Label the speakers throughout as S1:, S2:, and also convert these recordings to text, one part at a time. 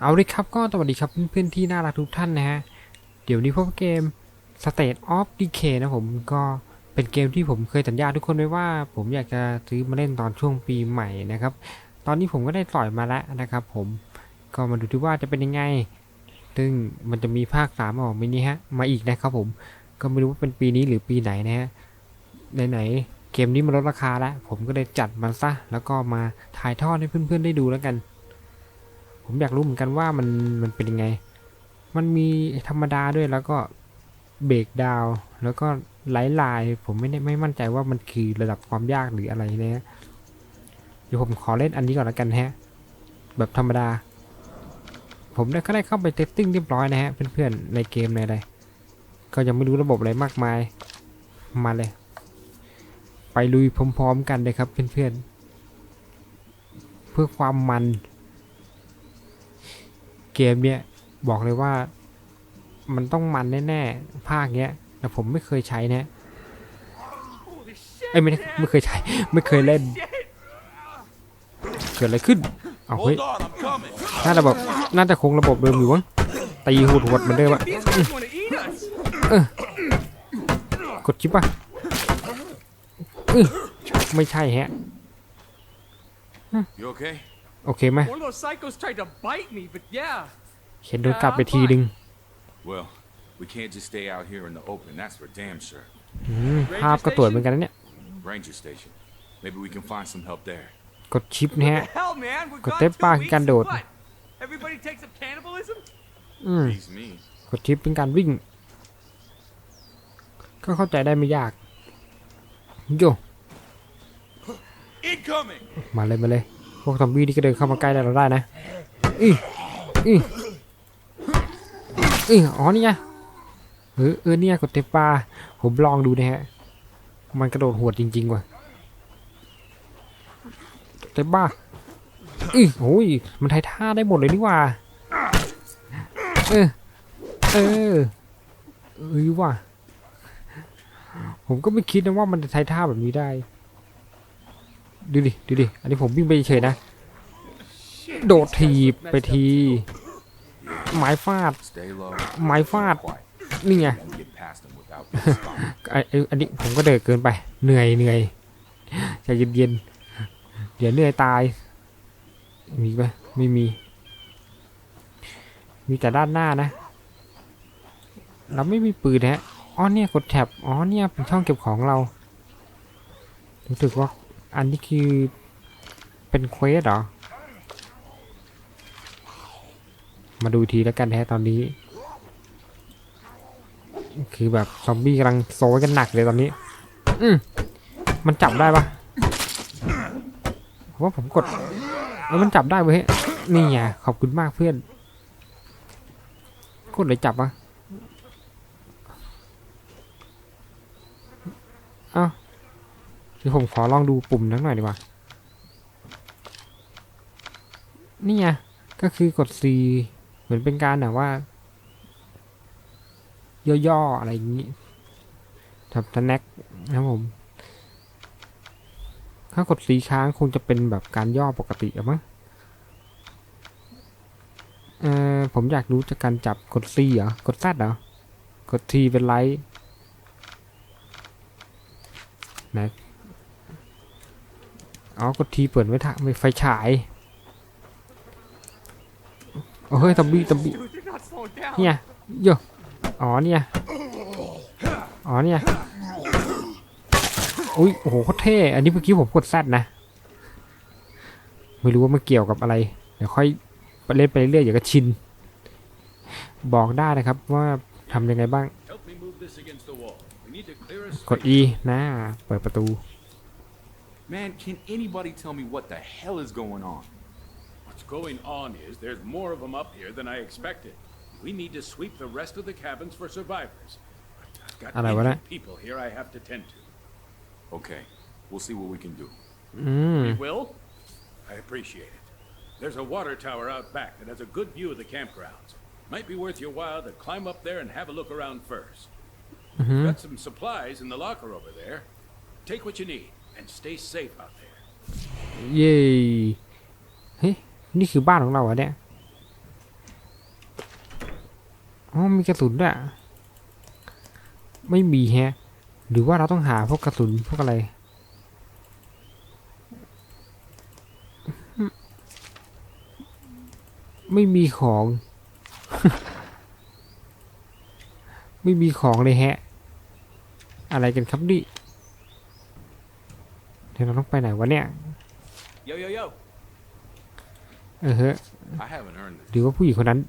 S1: เอาเลยครับก็สวัสดีครับเพื่อนๆที่น่ารักทุกท่านนะฮะ เดี๋ยวนี้พบเกม State of Decay นะผมก็เป็นเกมที่ผมเคยสัญญาทุกคนไว้ว่า ผมอยากจะซื้อมาเล่นตอนช่วงปีใหม่นะครับ ตอนนี้ผมก็ได้ปล่อยมาแล้วนะครับผมก็มาดูที่ว่าจะเป็นยังไง ซึ่งมันจะมีภาคสามออกมินี่ฮะมาอีกนะครับผมก็ไม่รู้ว่าเป็นปีนี้หรือปีไหนนะฮะไหนๆเกมนี้มันลดราคาแล้ว ผมก็เลยจัดมันซะแล้วก็มาถ่ายทอดให้เพื่อนๆได้ดูแล้วกัน ผมอยากรู้เหมือนกันว่ามันมันเป็นยังไง มันมีธรรมดาด้วยแล้วก็เบรกดาวแล้วก็ไลไลผมไม่ได้ไม่มั่นใจว่ามันคือระดับความยากหรืออะไรนะฮะเดี๋ยวผมขอเล่นอันนี้ก่อนแล้วกันฮะ แบบธรรมดา ผมได้ก็ได้เข้าไปเทสติ้งเรียบร้อยนะฮะเพื่อนๆในเกมในอะไรก็ยังไม่รู้ระบบอะไรมากมายมาเลย ไปลุยพร้อมๆกันเลยครับเพื่อนๆเพื่อความมัน เกมเนี้ยบอกเลยว่ามันต้องมันแน่ๆ ภาคเนี้ยแต่ผมไม่เคยใช้นะ
S2: Holy shit!
S1: เอ้ไม่ได้ไม่เคยใช้ ไม่เคยเล่น เกิดอะไรขึ้น เอาเฮ้ยน่าจะแบบน่าจะคงระบบเดิมอยู่มั้งตีหูดหดเหมือนเดิมอะกดชิปป่ะอื้อไม่ใช่แฮะ โอเคไหม
S2: One of those psychos tried to bite me, but yeah.
S1: เข็นโดนกลับไปทีนึง
S3: Well, we can't just stay out here in the open, that's for damn sure.
S1: อืมภาพก็ตรวจเหมือนกันนะเนี่ย
S3: Ranger station. Maybe we can find some help there.
S1: กดชิปนะฮะ
S2: Hell, man, we've
S1: Có
S2: gone
S1: tép
S2: two
S1: ba
S2: weeks
S1: can
S2: and
S1: đột.
S2: what? Everybody takes up cannibalism?
S1: อืม
S3: Beats me.
S1: กดชิปเป็นการวิ่ง ก็เข้าใจได้ไม่ยาก โย
S3: Incoming!
S1: มาเลยมาเลยพ วกซอมบี้ที่ก็เดินเข้ามาใกล้เราได้นะอีอีอีอ๋อนี่ไงเออเออเนี่ยกดเทปปลาผมลองดูนะฮะ มันกระโดดหวดจริงๆว่ะเทปบ้าอีโอ้ยมันไทยท่าได้หมดเลยนี่ว่า เออ เออเอ้ยว่ะผมก็ไม่คิดนะว่ามันจะไทยท่าแบบนี้ได้ ดูดิ ดูดิ อันนี้ผมวิ่งไปเฉยนะ โดดถีบไปที ไม้ฟาด ไม้ฟาด นี่ไงไอ้อันนี้ผมก็เดินเกินไป เหนื่อยเหนื่อยใจเย็นๆเดี๋ยวเหนื่อยตาย มีไหมไม่มี มีแต่ด้านหน้านะ เราไม่มีปืนฮะ อ๋อเนี่ยกดแท็บ อ๋อเนี่ยเป็นช่องเก็บของเรา รู้สึกว่า อันนี้คือเป็นเควสเหรอ มาดูทีแล้วกันแฮะตอนนี้ คือแบบซอมบี้กำลังโซยกันหนักเลยตอนนี้ อืมมันจับได้ปะว่าผมกดแล้วมันจับได้เว้ยนี่ไงขอบคุณมากเพื่อนกดเลยจับปะอ้า ดี๋ยวผมขอลองดูปุ่มนั้นหน่อยดีกว่า นี่ไง ก็คือกด C เหมือนเป็นการแบบว่า ย่อๆ อะไรอย่างนี้ทับสแน็คนะครับผม ถ้ากดสีค้างคงจะเป็นแบบการย่อปกติอะมั้งเออผมอยากรู้จากการจับกด C เหรอ กด Z เหรอ กด T เป็นไลท์ไหน อ๋อกด T เปิดไว้ทะไฟฉายโอ้เฮ้ยตัมบี้ตัมบี้เนี่ยโยอ๋อเนี่ยอ๋อเนี่ยอุ้ยโอ้โหโคตรเท่ อันนี้เมื่อกี้ผมกดแซดนะ ไม่รู้ว่ามันเกี่ยวกับอะไร เดี๋ยวค่อยเล่นไปเรื่อยๆอย่าก็ชิน บอกได้นะครับว่าทำยังไงบ้าง กด E นะ เปิดประตู
S3: Man, can anybody tell me what the hell is going on?
S4: What's going on is there's more of them up here than I expected. We need to sweep the rest of the cabins for survivors. I've got people here I have to tend to.
S3: Okay, we'll see what we can do.
S1: Mm.
S4: We will? I appreciate it. There's a water tower out back that has a good view of the campgrounds. Might be worth your while to climb up there and have a look around 1st mm -hmm. Got some supplies in the locker over there. Take what you need. And stay safe out there.
S1: เย้เฮ้ยนี่คือบ้านของเราเหรอเนี่ยอ๋อมีกระสุนด้วยไม่มีแฮะ หรือว่าเราต้องหาพวกกระสุนพวกอะไร ไม่มีของ ไม่มีของเลยแฮะ อะไรกันครับดิเดี๋ยวเราต้องไปไหนวะเนี่ย
S3: Yo, yo, yo.
S1: เออเฮ้ย
S3: I haven't earned this.
S1: หรือว่าผู้หญิงคนนั้น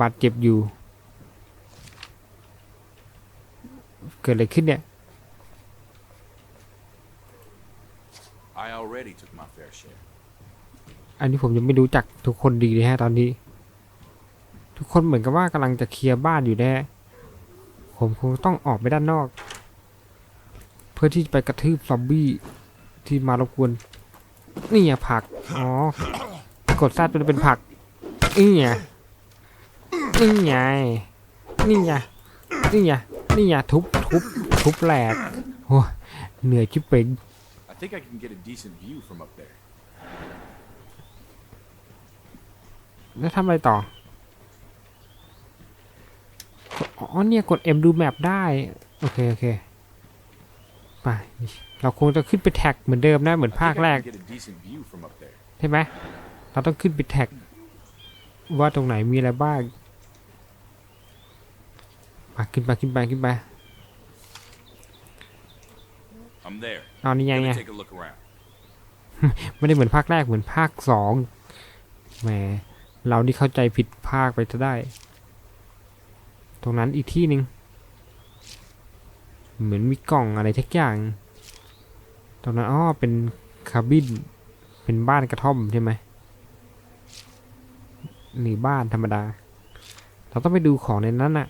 S1: บาดเจ็บอยู่ เกิดอะไรขึ้นเนี่ย
S3: I already took my fair share.
S1: อันนี้ผมยังไม่รู้จักทุกคนดีเลยฮะตอนนี้ ทุกคนเหมือนกับว่ากำลังจะเคลียร์บ้านอยู่แน่ผมคงต้องออกไปด้านนอก เพื่อที่จะไปกระทืบซอมบี้ ที่มารบกวนนี่ไงผัก อ๋อ กดซาดเป็นเป็นผัก นี่ไง นี่ไง นี่ไง นี่ไง นี่ไง ทุบ ทุบ ทุบแหลกโอ้ยเหนื่อยชิบเป่ง
S3: I think I can get a decent view from up there.
S1: แล้วทำอะไรต่อ อ๋อ เนี่ย กด M ดูแมปได้ โอเค โอเค ไปเราคงจะขึ้นไปแท็กเหมือนเดิมนะเหมือน
S3: I
S1: ภาค
S3: think I
S1: แรก
S3: can get a decent view from up there.
S1: ใช่ไหมเราต้องขึ้นไปแท็ก ว่าตรงไหนมีอะไรบ้างมาขึ้นไปขึ้นไปขึ้นไป
S3: I'm there.
S1: เอานี่ไง
S3: Gonna
S1: ไง
S3: take a look around.
S1: ไม่ได้เหมือนภาคแรกเหมือนภาคสองแหมเรานี่เข้าใจผิดภาคไปจะได้ ตรงนั้นอีกที่หนึ่ง เหมือนมีกล่องอะไรทักอย่าง ตรงนั้นอ๋อเป็นคาบิน เป็นบ้านกระท่อมใช่ไหมหรือบ้านธรรมดา เราต้องไปดูของในนั้นน่ะ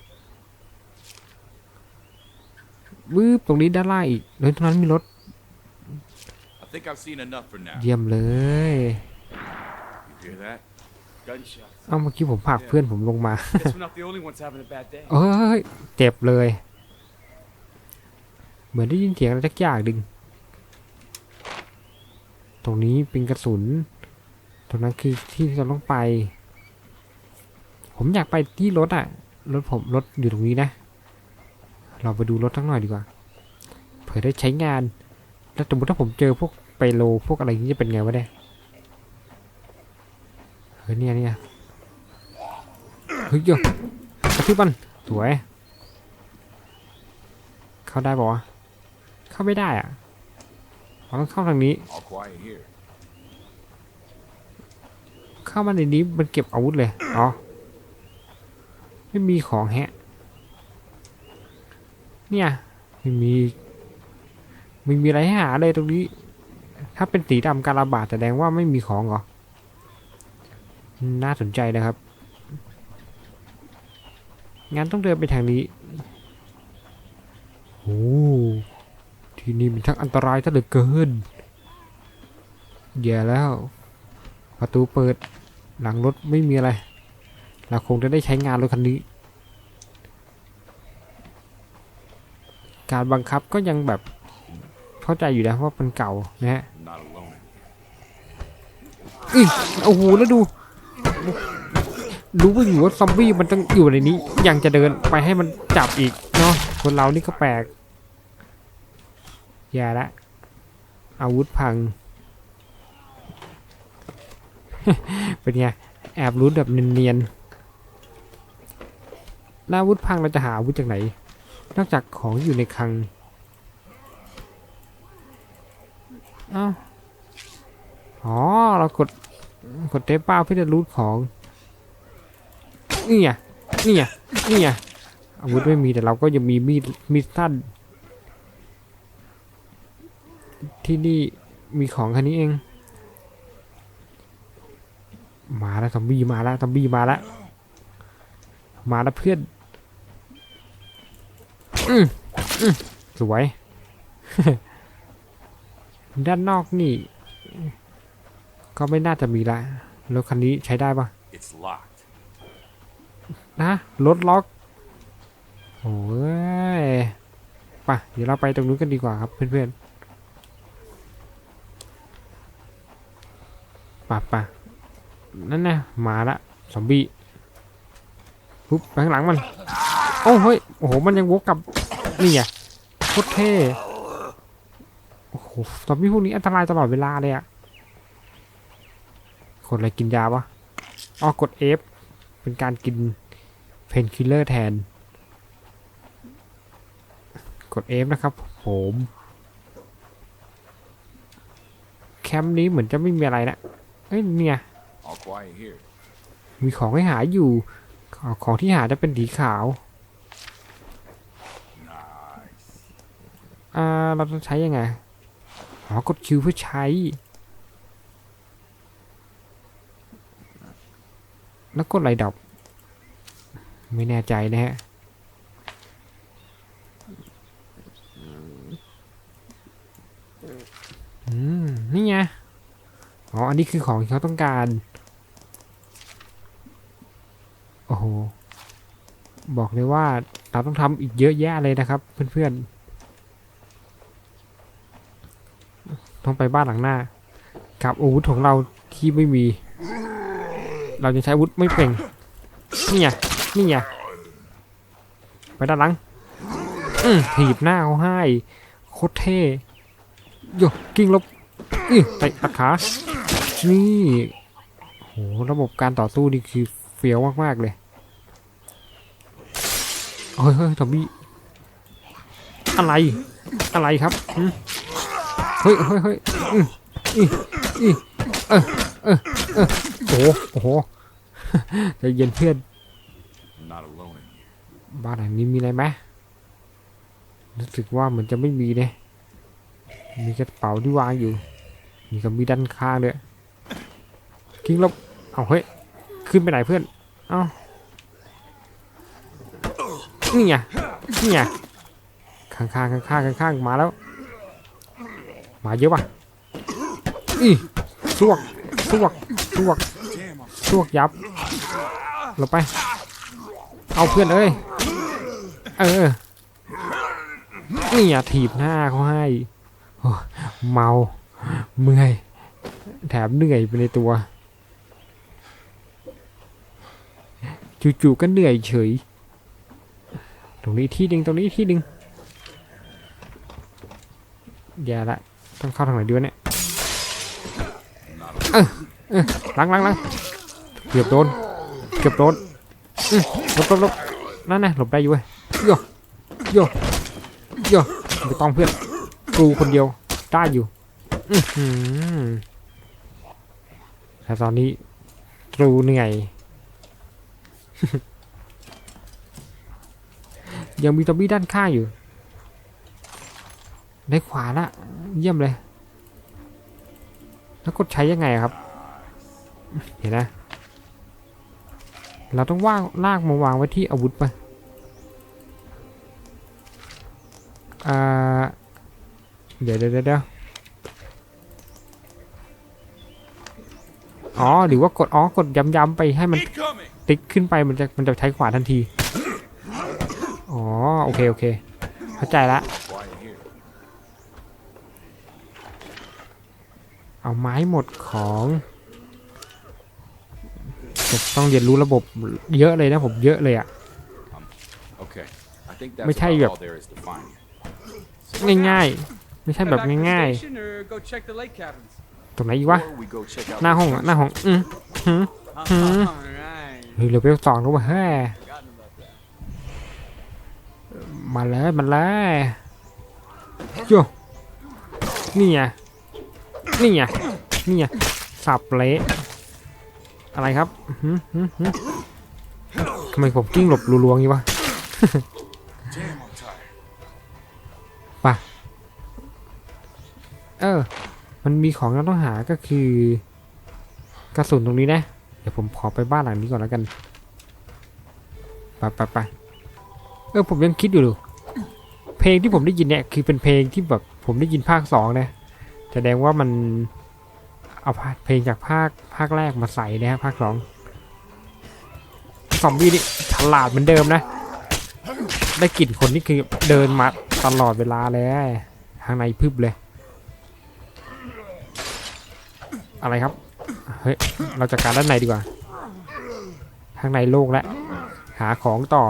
S1: วืบตรงนี้ด้านล่างอีกแล้วตรงนั้นมีรถ
S3: I think I've seen enough for now.
S1: เยี่ยมเลย
S3: You hear that?
S2: Gunshots.
S1: เอ้าเมื่อกี้ผมผลักเพื่อนผมลงมา
S2: Guess we're not the only ones having a bad day.
S1: เอ้ยเจ็บเลย เหมือนได้ยินเสียงอะไรสักอย่างดึง ตรงนี้เป็นกระสุน ตรงนั้นคือที่เราต้องไป ผมอยากไปที่รถอะรถผมรถอยู่ตรงนี้นะ เราไปดูรถทั้งหน่อยดีกว่า เผื่อได้ใช้งาน แล้วสมมติถ้าผมเจอพวกไปโลพวกอะไรนี้จะเป็นไงวะเนี่ยเฮ้ยเนี่ยเนี่ยเฮ้ยเดี๋ยวกระทืบมันสวย เข้าได้ปะวะ เข้าไม่ได้อะเราต้องเข้าทางนี้
S3: All quiet here.
S1: เข้ามาในนี้มันเก็บอาวุธเลย อ๋อ ไม่มีของแฮะ เนี่ยไม่มีไม่มีอะไรให้หาเลยตรงนี้ ถ้าเป็นสีดำการระบาดแสดงว่าไม่มีของเหรอ น่าสนใจนะครับ งั้นต้องเดินไปทางนี้โอ้ ที่นี่มันช่างอันตรายซะเหลือเกินแย่แล้ว ประตูเปิด หลังรถไม่มีอะไร เราคงจะได้ใช้งานรถคันนี้ การบังคับก็ยังแบบเข้าใจอยู่นะว่ามันเก่านะฮะอีโอ้โหแล้วดูรู้ว่าอยู่ว่าซอมบี้มันต้องอยู่ในนี้ ยังจะเดินไปให้มันจับอีกเนาะคนเรานี่ก็แปลก แย่ละ อาวุธพัง เป็นไง แอบรู้แบบเนียนๆแล้วอาวุธพังเราจะหาอาวุธจากไหน นอกจากของอยู่ในคลังอ้าวอ๋อ เรากด กดเทปเป้าเพื่อจะรูดของ นี่ไง นี่ไง นี่ไงอาวุธไม่มีแต่เราก็ยังมีมีดมีดสั้น ที่นี่มีของแค่นี้เอง มาแล้วซอมบี้มาแล้วซอมบี้มาแล้วมาแล้วเพื่อนอืมอืมสวย ด้านนอกนี่ ก็ไม่น่าจะมีละรถคันนี้ใช้ได้ปะ
S3: It's locked.
S1: นะรถล็อกโอ้ยไปะเดี๋ยวเราไปตรงนู้นกันดีกว่าครับเพื่อนๆ ป่ะป่ะนั่นนะมาละซอมบี้ปุ๊บไปข้างหลังมันโอ้เฮ้ยโอ้โหมันยังวกกลับนี่ไงโคตรเท่โอ้โหซอมบี้พวกนี้อันตรายตลอดเวลาเลยอะกดอะไรกินยาวะอ๋อกด F เป็นการกินเพนคิลเลอร์แทน กด F นะครับผมแคมป์นี้เหมือนจะไม่มีอะไรนะ เอ้ยเนี่ย
S3: All quiet here.
S1: มีของให้หาอยู่ของของที่หาจะเป็นสีขาว
S3: Nice.
S1: อ่า เราต้องใช้ยังไงอ๋อกดคิวเพื่อใช้ แล้วกดอะไรดับ ไม่แน่ใจนะฮะอืม นี่ไง อ๋อ อันนี้คือของที่เขาต้องการ โอ้โห บอกเลยว่าเราต้องทำอีกเยอะแยะเลยนะครับ เพื่อนๆ ต้องไปบ้านหลังหน้า กับอาวุธของเราที่ไม่มี เราจะใช้อาวุธไม่เป็นนี่ไงนี่ไงไปด้านหลัง อืมถีบหน้าเขาให้ โคตรเท่โยกิ้งลบอื้อเตะตัดขา นี่โหระบบการต่อสู้นี่คือเฟี้ยวมาก ๆ เลยเฮ้ยเฮ้ยทอมบี้อะไร อะไรครับเฮ้ยเฮ้ยเฮ้ยอืมอีอีเออเออเออโอ้โหโอ้โหใจเย็นเพื่อนบ้านหลังนี้มีอะไรไหมรู้สึกว่าเหมือนจะไม่มีเนี่ยมีกระเป๋าที่วางอยู่ มีก็มีด้านข้างด้วย กิ้งลบเอาเฮ้ย ขึ้นไปไหนเพื่อน เอานี่ไง นี่ไง ข้างๆข้างๆข้างๆมาแล้ว มาเยอะป่ะอีสวกสวกสวกสวกยับหลบไป เอาเพื่อนเอ้ย เออ นี่อย่าถีบหน้าเขาให้ เมา เมื่อย แถมเหนื่อยไปในตัว จู่ๆก็เหนื่อยเฉย ตรงนี้ที่หนึ่งตรงนี้ที่หนึ่งแย่ละต้องเข้าทางไหนดีวะเนี่ยเออเออหลังลังหลังเกือบโดนเกือบโดนหลบหลบหลบนั่นนะหลบได้อยู่เว้ยโยโยโยไม่ต้องเพื่อนกูคนเดียวได้อยู่อือหือแต่ตอนนี้ตรูเหนื่อย ยังมีตอมบี้ด้านข้างอยู่ได้ขวาละเยี่ยมเลย แล้วกดใช้ยังไงครับ เห็นนะ เราต้องว่างลากมาวางไว้ที่อาวุธปะอ่าเดี๋ยวเดี๋ยวเดี๋ยวอ๋อ หรือว่ากดอ๋อกดย้ำๆไปให้มัน ติ๊กขึ้นไปมันจะมันจะใช้ขวาทันที อ๋อโอเคโอเค เข้าใจละ
S3: Quiet here.
S1: เอาไม้หมดของจะต้องเรียนรู้ระบบเยอะเลยนะผมเยอะเลยอะ
S3: Okay. I think that's
S1: Mấy thay
S3: about
S1: việc.
S3: all there is to find here.
S1: ง่ายๆ ไม่ใช่
S2: Head
S1: แบบ
S2: back to the
S1: ง่าย
S2: station or go check the lake cabins.
S1: ๆตรงไหนอีกวะ
S3: Or we go check out
S1: หน้า
S3: the
S1: ห้องอะหน้าห้อง อืมหืม
S2: Alright.
S1: เฮ้ยเรเวลสองแล้ววะเฮ้ย
S2: Forgotten about that.
S1: มาเลยมาเลยโยนี่ไงนี่ไงนี่ไงสับเละอะไรครับทำไมผมกิ้งหลบรัวๆอย่างนี้วะ
S3: Damn, I'm tired.
S1: เออ มันมีของที่เราต้องหาก็คือกระสุนตรงนี้นะ ดี๋ยวผมขอไปบ้านหลังนี้ก่อนแล้วกัน ไปไปไปเออผมยังคิดอยู่ดูเพลงที่ผมได้ยินเนี่ยคือเป็นเพลงที่แบบผมได้ยินภาคสองนะแสดงว่ามันเอาเพลงจากภาคภาคแรกมาใส่นะฮะภาคสองซอมบี้นี่ฉลาดเหมือนเดิมนะ ได้กลิ่นคนนี่คือเดินมาตลอดเวลาเลยทางในพึบเลย อะไรครับ เฮ้ย เราจัดการด้านในดีกว่า ข้างในโล่งแล้ว หาของต่อ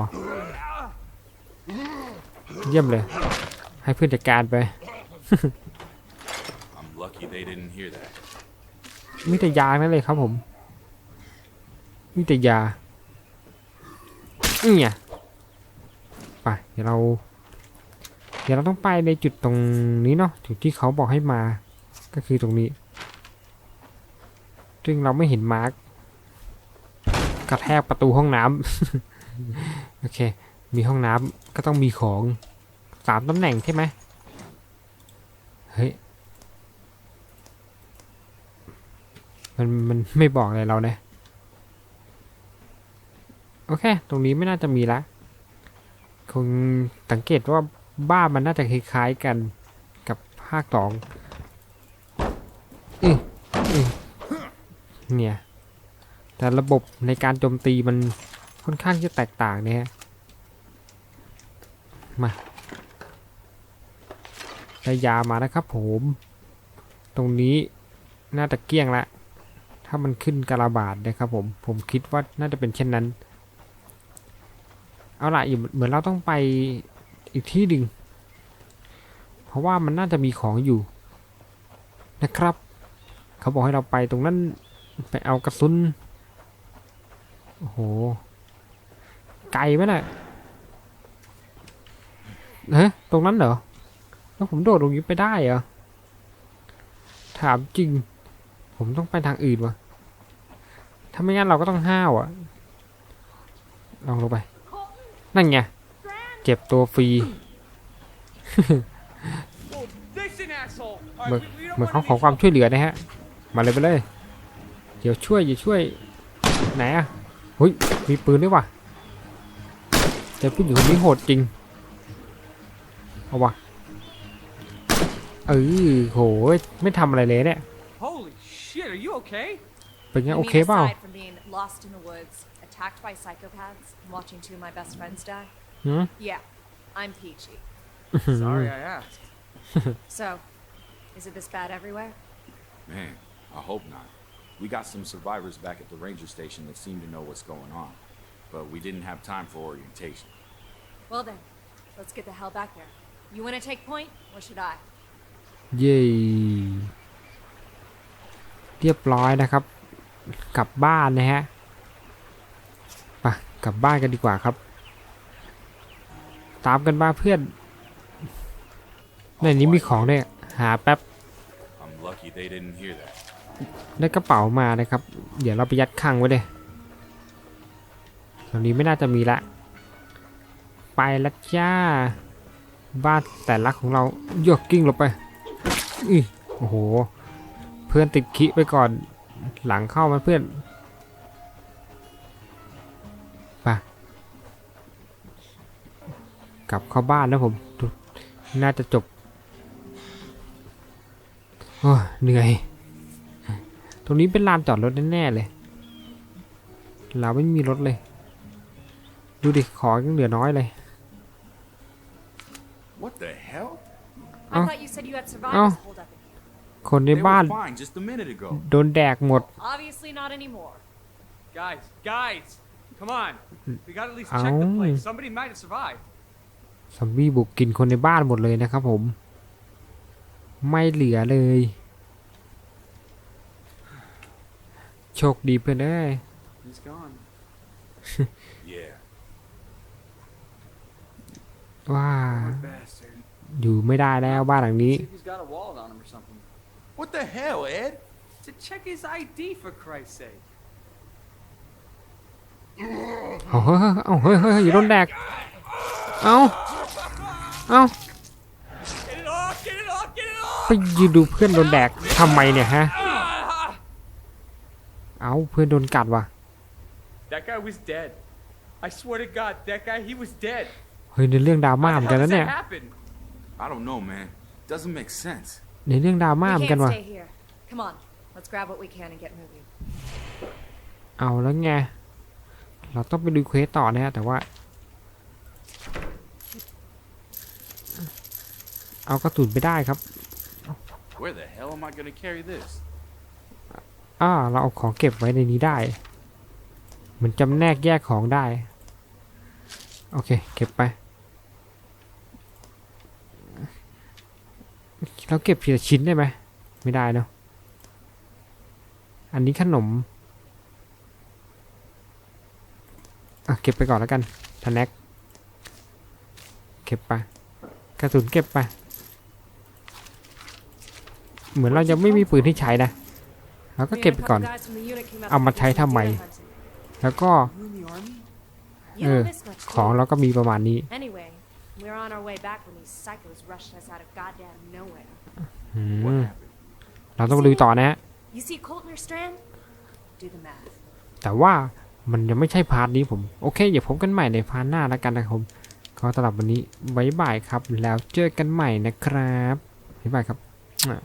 S1: เยี่ยมเลย ให้เพื่อนจัดการไป
S3: I'm lucky they didn't hear that.
S1: มีแต่ยานั่นเลยครับผม มีแต่ยาเนี่ยไปเดี๋ยวเรา เดี๋ยวเราต้องไปในจุดตรงนี้เนาะจุดที่เขาบอกให้มา ก็คือตรงนี้ ซึ่งเราไม่เห็นมาร์กกระแทกประตูห้องน้ำ โอเค มีห้องน้ำก็ต้องมีของสามตำแหน่งใช่ไหมเฮ้ย มันมันไม่บอกอะไรเราเนี่ยโอเค ตรงนี้ไม่น่าจะมีละ คงสังเกตว่าบ้านมันน่าจะคล้ายๆกันกับภาคสองอื้ออื้อ เนี่ย แต่ระบบในการโจมตีมันค่อนข้างจะแตกต่างเนี่ยมาได้ยามานะครับผม ตรงนี้น่าจะเกี้ยงละ ถ้ามันขึ้นกระบาดนะครับผม ผมคิดว่าน่าจะเป็นเช่นนั้น เอาล่ะอยู่เหมือนเราต้องไปอีกที่หนึ่งเพราะว่ามันน่าจะมีของอยู่นะครับ เขาบอกให้เราไปตรงนั้น ไปเอากระสุน โอ้โห ไกลไหมน่ะเฮ้ยตรงนั้นเหรอ แล้วผมโดดตรงนี้ไปได้เหรอ ถามจริง ผมต้องไปทางอื่นวะถ้าไม่งั้นเราก็ต้องห้าวอะลองลงไป นั่นไง เจ็บตัวฟรี
S2: Whoa, this an asshole. All
S1: เหมือน
S2: right, we, we don't
S1: เหมือน
S2: wanna
S1: เขาขอ
S2: be-
S1: ความช่วยเหลือนะฮะ มาเลยไปเลย เดี๋ยวช่วยเดี๋ยวช่วยไหนอะเฮ้ยมีปืนด้วยวะแต่ผู้หญิงคนนี้โหดจริงเอาวะเออโหไม่ทำอะไรเลยเนี่ย
S2: Holy shit, are you okay?
S1: เป็นไง
S5: You
S1: โอ
S5: mean
S1: เคเปล่า
S5: aside from being lost in the woods, attacked by psychopaths, and watching two of my best friends die?
S1: หืม
S5: Yeah, I'm peachy.
S2: Sorry I asked.
S5: So, is it this bad everywhere?
S3: Man, I hope not. We got some survivors back at the ranger station that seem to know what's going on, but we didn't have time for orientation.
S5: Well then, let's get the hell back there. You want to take point, or should I?
S1: เย้เรียบร้อยนะครับ กลับบ้านนะฮะไปกลับบ้านกันดีกว่าครับ ตามกันมาเพื่อนในนี้มีของด้วยหาแป๊บ
S3: I'm lucky they didn't hear that.
S1: ได้กระเป๋ามานะครับ เดี๋ยวเราไปยัดข้างไว้เลยตรงนี้ไม่น่าจะมีละ ไปละจ้า บ้านแต่ละของเราโยกกิ้งลงไปอีโอ้โห เพื่อนติดคิไปก่อน หลังเข้ามาเพื่อนไปกลับเข้าบ้านนะผม น่าจะจบ โอ้เหนื่อย ตรงนี้เป็นลานจอดรถแน่ๆเลย เราไม่มีรถเลย ดูดิของยังเหลือน้อยเลย
S3: What the hell?
S5: I
S1: Oh.
S5: thought you said you had survivors holed up in here.
S1: คนใน
S3: They
S1: บ้าน
S3: were fine just a minute ago.
S1: โดนแดกหมด
S5: Obviously not anymore.
S2: Guys, guys, come on. We gotta at least check the
S1: Ow.
S2: place. Somebody might have survived.
S1: ซอมบี้บุกกินคนในบ้านหมดเลยนะครับผม ไม่เหลือเลย โชคดีเพื่อนเอ้ย
S2: He's gone.
S3: Yeah.
S1: ว่า
S2: Bastard.
S1: อยู่ไม่ได้แล้วบ้านหลังนี้
S2: See if he's got a wallet on him or something.
S3: What the hell, Ed?
S2: To check his ID for Christ's sake.
S1: เอาเฮ้ยเอาเฮ้ยเฮ้ยเฮ้ยอย่าโดนแดก เอาเอา
S2: Get it off! Get it off! Get it off!
S1: ไปยืนดูเพื่อนโดนแดกทำไมเนี่ยฮะ เอาเพื่อนโดนกัดว่ะ
S2: That guy was dead. I swear to God, that guy, he was dead.
S1: เฮ้ยในเรื่องดราม่า
S2: How
S1: เหมื
S2: the
S1: อนกัน
S2: hell
S1: นะ
S2: does
S1: เนี่ย
S2: that happen?
S3: I don't know, man. Doesn't make sense.
S1: ในเรื่องดราม่า
S5: We
S1: เหมือนกัน
S5: can't
S1: ว่ะ
S5: stay here. Come on, let's grab what we can and get moving.
S1: เอาแล้วไง เราต้องไปดูเควสต่อนะฮะแต่ว่า เอากระสุนไปได้ครับ
S3: Where the hell am I gonna carry this?
S1: อ่าเราเอาของเก็บไว้ในนี้ได้ เหมือนจำแนกแยกของได้ โอเค เก็บไป เราเก็บทีละชิ้นได้ไหม ไม่ได้เนอะอันนี้ขนม อะ เก็บไปก่อนแล้วกันทนแนกเก็บไป กระสุนเก็บไป เหมือนเรายังไม่มีปืนที่ใช้นะ เราก็เก็บไปก่อน เอามาใช้ทำไม แล้วก็
S5: You
S1: Uh,
S5: don't miss much, do
S1: ของ
S5: you?
S1: เราก็มีประมาณนี้
S5: Anyway, we were on our way back when these psychos rushed us out of goddamn nowhere.
S1: อื
S3: What
S1: ม
S3: happened?
S1: เราต้องไปดูต่อนะฮะ
S5: You see Coltner Strand? Do the math.
S1: แต่ว่ามันยังไม่ใช่พาร์ทนี้ผม โอเค เดี๋ยวพบกันใหม่ในพาร์ทหน้าแล้วกันนะครับผมก็สำหรับวันนี้บ๊ายบายครับ แล้วเจอกันใหม่นะครับบ๊ายบายครับอะ